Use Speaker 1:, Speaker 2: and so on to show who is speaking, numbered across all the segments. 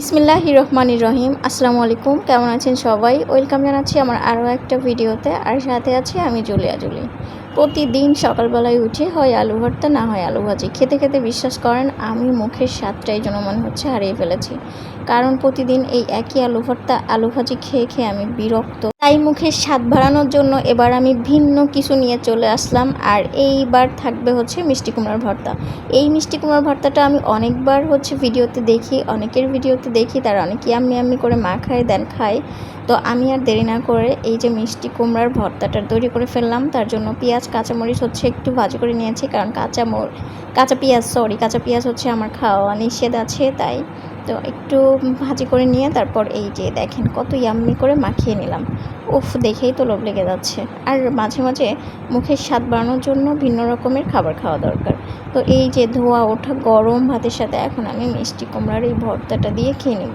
Speaker 1: ইসমিল্লাহ রহমান রহিম। আসসালামু আলাইকুম। কেমন আছেন সবাই? ওয়েলকাম জানাচ্ছি আমার আরও একটা ভিডিওতে। আর সাথে আছি আমি জুলিয়া জুলি। প্রতিদিন সকালবেলায় উঠে হয় আলু ভর্তা, না হয় আলু ভাজি। খেতে খেতে বিশ্বাস করেন, আমি মুখের স্বাদটাই যেন মনে হচ্ছে হারিয়ে ফেলেছি। কারণ প্রতিদিন এই একই আলু ভর্তা, আলু ভাজি খেয়ে খেয়ে আমি বিরক্ত। তাই মুখের স্বাদ বাড়ানোর জন্য এবার আমি ভিন্ন কিছু নিয়ে চলে আসলাম। আর এইবার থাকবে হচ্ছে মিষ্টি কুমড়ার ভর্তা। এই মিষ্টি কুমড়ার ভর্তাটা আমি অনেকবার হচ্ছে ভিডিওতে দেখি, অনেকের ভিডিওতে দেখি, তারা অনেকে আমি আমি করে মা খায়, দেন খায়। তো আমি আর দেরি না করে এই যে মিষ্টি কুমড়ার ভর্তাটা তৈরি করে ফেললাম। তার জন্য পেঁয়াজ, কাঁচামরিচ হচ্ছে একটু ভাজি করে নিয়েছি, কারণ কাঁচামর, কাঁচা পেঁয়াজ সরি কাঁচা পেঁয়াজ হচ্ছে আমার খাওয়া নিষেধ আছে, তাই তো একটু ভাজি করে নিয়ে তারপর এই যে দেখেন কত ইয়াম্মি করে মাখিয়ে নিলাম। উফ, দেখেই তো লোভ লেগে যাচ্ছে। আর মাঝে মাঝে মুখের স্বাদ বাড়ানোর জন্য ভিন্ন রকমের খাবার খাওয়া দরকার। তো এই যে ধোয়া ওঠা গরম ভাতের সাথে এখন আমি মিষ্টি কুমড়ার এই ভর্তাটা দিয়ে খেয়ে নেব।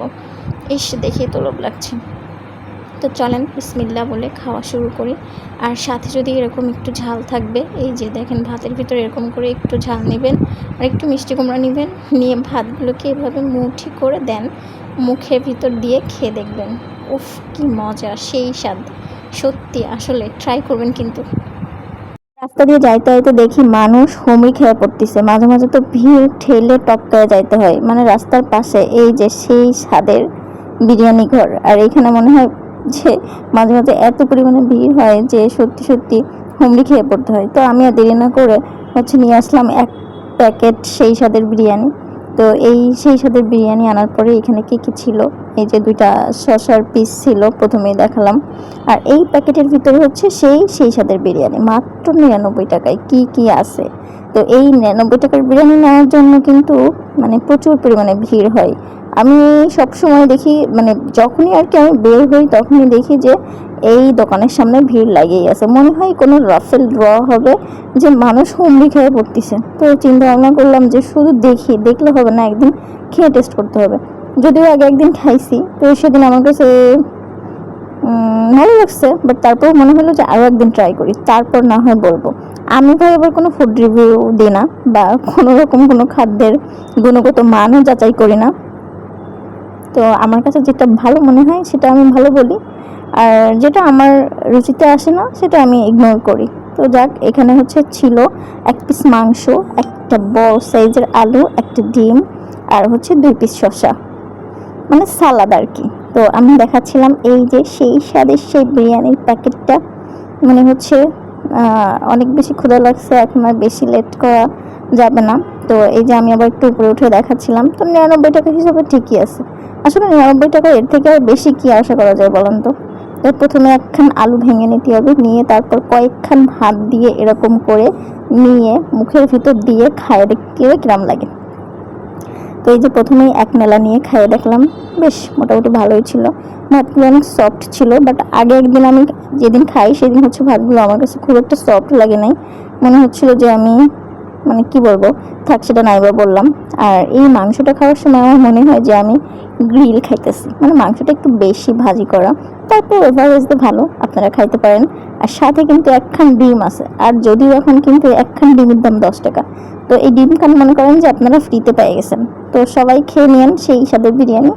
Speaker 1: ইস, দেখেই তো লোভ লাগছে। তো চলেন বিসমিল্লা বলে খাওয়া শুরু করি। আর সাথে যদি এরকম একটু ঝাল থাকবে, এই যে দেখেন ভাতের ভিতরে এরকম করে একটু ঝাল নেবেন আর একটু মিষ্টি কুমড়া নেবেন, নিয়ে ভাতগুলোকে এভাবে মুঠি করে দেন, মুখের ভিতর দিয়ে খেয়ে দেখবেন। উফ, কি মজা, সেই স্বাদ। সত্যি, আসলে ট্রাই করবেন কিন্তু। রাস্তা দিয়ে যাইতে যাইতে দেখি মানুষ হুমড়ি খেয়ে পড়তেছে। মাঝে মাঝে তো ভিড় ঠেলে টপকায় যাইতে হয়। মানে রাস্তার পাশে এই যে সেই স্বাদের বিরিয়ানি ঘর। আর এখানে মনে হয় যে মাঝে মাঝে এত পরিমাণে ভিড় হয় যে সত্যি সত্যি হুমড়ি খেয়ে পড়তে হয়। তো আমি আর দেরি না করে হচ্ছে নিয়ে আসলাম এক প্যাকেট সেই স্বাদের বিরিয়ানি। তো এই সেই স্বাদের বিরিয়ানি আনার পরে এখানে কী কী ছিল? এই যে দুইটা শসার পিস ছিল, প্রথমেই দেখালাম। আর এই প্যাকেটের ভিতরে হচ্ছে সেই সেই স্বাদের বিরিয়ানি। মাত্র নিরানব্বই টাকায় কি কি আছে? তো এই নিরানব্বই টাকার বিরিয়ানি নেওয়ার জন্য কিন্তু মানে প্রচুর পরিমাণে ভিড় হয়। আমি সব সময় দেখি মানে যখনই আর কি আমি বের হই তখনই দেখি যে এই দোকানের সামনে ভিড় লাগিয়েই আছে। মনে হয় কোনো রাফেল ড্র হবে যে মানুষ হুমড়ি খেয়ে পড়তেছে। তো চিন্তা ভাবনা করলাম যে শুধু দেখি, দেখলে হবে না, একদিন খেয়ে টেস্ট করতে হবে। যদিও আগে একদিন খাইছি, তো সেদিন আমার কাছে ভালো লাগছে বাট তারপর মনে হলো যে আরও একদিন ট্রাই করি, তারপর না হয় বলব। আমি ভাই আবার কোনো ফুড রিভিউ দিই না বা কোনো রকম কোনো খাদ্যের গুণগত মানও যাচাই করি না। তো আমার কাছে যেটা ভালো মনে হয় সেটা আমি ভালো বলি। আর যেটা আমার রুচিতে আসে না, সেটা আমি ইগনোর করি। তো যাক, এখানে হচ্ছে ছিল এক পিস মাংস, একটা বড় সাইজের আলু, একটা ডিম, আর হচ্ছে দুই পিস শসা। মানে সালাদ আর কি। তো আমি দেখাচ্ছিলাম এই যে সেই স্বাদের সেই বিরিয়ানির প্যাকেটটা। মানে হচ্ছে অনেক বেশি ক্ষুধা লাগছে, এখন আর বেশি লেট করা যাবে না। তো এই যে আমি আবার একটু উপরে উঠে দেখাচ্ছিলাম, তো নিরানব্বই টাকা হিসাবে ঠিকই আছে। আসলে নিরানব্বই টাকা এর থেকে আর বেশি কি আশা করা যায় বলেন তো? প্রথমে একখান আলু ভেঙে নিতে হবে, নিয়ে তারপর কয়েকখান ভাত দিয়ে এরকম করে নিয়ে মুখের ভিতর দিয়ে খায় দেখতে কিরাম লাগে। তো এই যে প্রথমেই এক মেলা নিয়ে খাইয়ে দেখলাম, বেশ মোটামুটি ভালোই ছিল। ভাতগুলো অনেক সফট ছিল বাট আগে একদিন আমি যেদিন খাই, সেদিন হচ্ছে ভাতগুলো আমার কাছে খুব একটা সফট লাগে নাই। মনে হচ্ছিল যে আমি মানে কি বলব? থাক, সেটা নাইবা বললাম। আর এই মাংসটা খাওয়ার সময় আমার মনে হয় যে আমি গ্রিল খাইতেছি। মানে মাংসটা একটু বেশি ভাজি করা। তারপর ওভারওয়েজে ভালো, আপনারা খাইতে পারেন। আর সাথে কিন্তু একখান ডিম আছে। আর যদিও এখন কিন্তু একখান ডিমের দাম দশ টাকা। তো এই ডিম খান মনে করেন যে আপনারা ফ্রিতে পেয়ে গেছেন। তো সবাই খেয়ে নিন সেই হিসাবে বিরিয়ানি।